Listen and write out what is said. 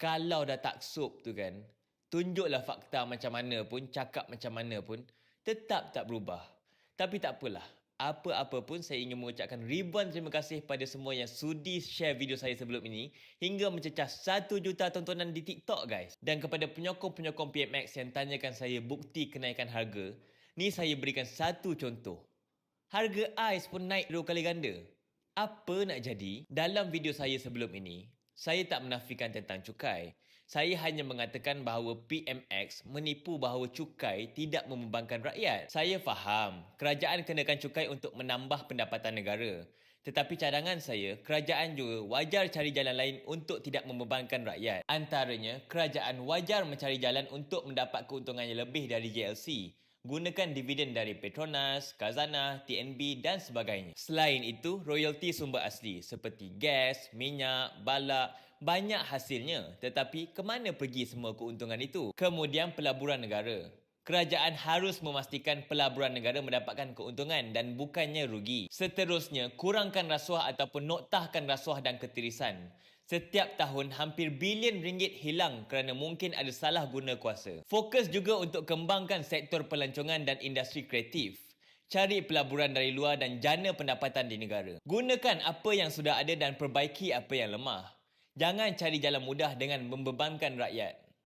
kalau dah tak sup tu kan, tunjuklah fakta macam mana pun, cakap macam mana pun, tetap tak berubah. Tapi tak apalah. Apa-apa pun saya ingin mengucapkan ribuan terima kasih pada semua yang sudi share video saya sebelum ini hingga mencecah 1 juta tontonan di TikTok guys. Dan kepada penyokong-penyokong PMX yang tanyakan saya bukti kenaikan harga, ni saya berikan satu contoh. Harga ais pun naik dua kali ganda. Apa nak jadi? Dalam video saya sebelum ini, saya tak menafikan tentang cukai. Saya hanya mengatakan bahawa PMX menipu bahawa cukai tidak membebankan rakyat. Saya faham, kerajaan kenakan cukai untuk menambah pendapatan negara. Tetapi cadangan saya, kerajaan juga wajar cari jalan lain untuk tidak membebankan rakyat. Antaranya, kerajaan wajar mencari jalan untuk mendapat keuntungan yang lebih dari JLC gunakan dividen dari Petronas, Khazanah, TNB dan sebagainya. Selain itu, royalti sumber asli seperti gas, minyak, balak, banyak hasilnya. Tetapi ke mana pergi semua keuntungan itu? Kemudian pelaburan negara. Kerajaan harus memastikan pelaburan negara mendapatkan keuntungan dan bukannya rugi. Seterusnya, kurangkan rasuah ataupun noktahkan rasuah dan ketirisan. Setiap tahun hampir bilion ringgit hilang kerana mungkin ada salah guna kuasa. Fokus juga untuk kembangkan sektor pelancongan dan industri kreatif. Cari pelaburan dari luar dan jana pendapatan di negara. Gunakan apa yang sudah ada dan perbaiki apa yang lemah. Jangan cari jalan mudah dengan membebankan rakyat.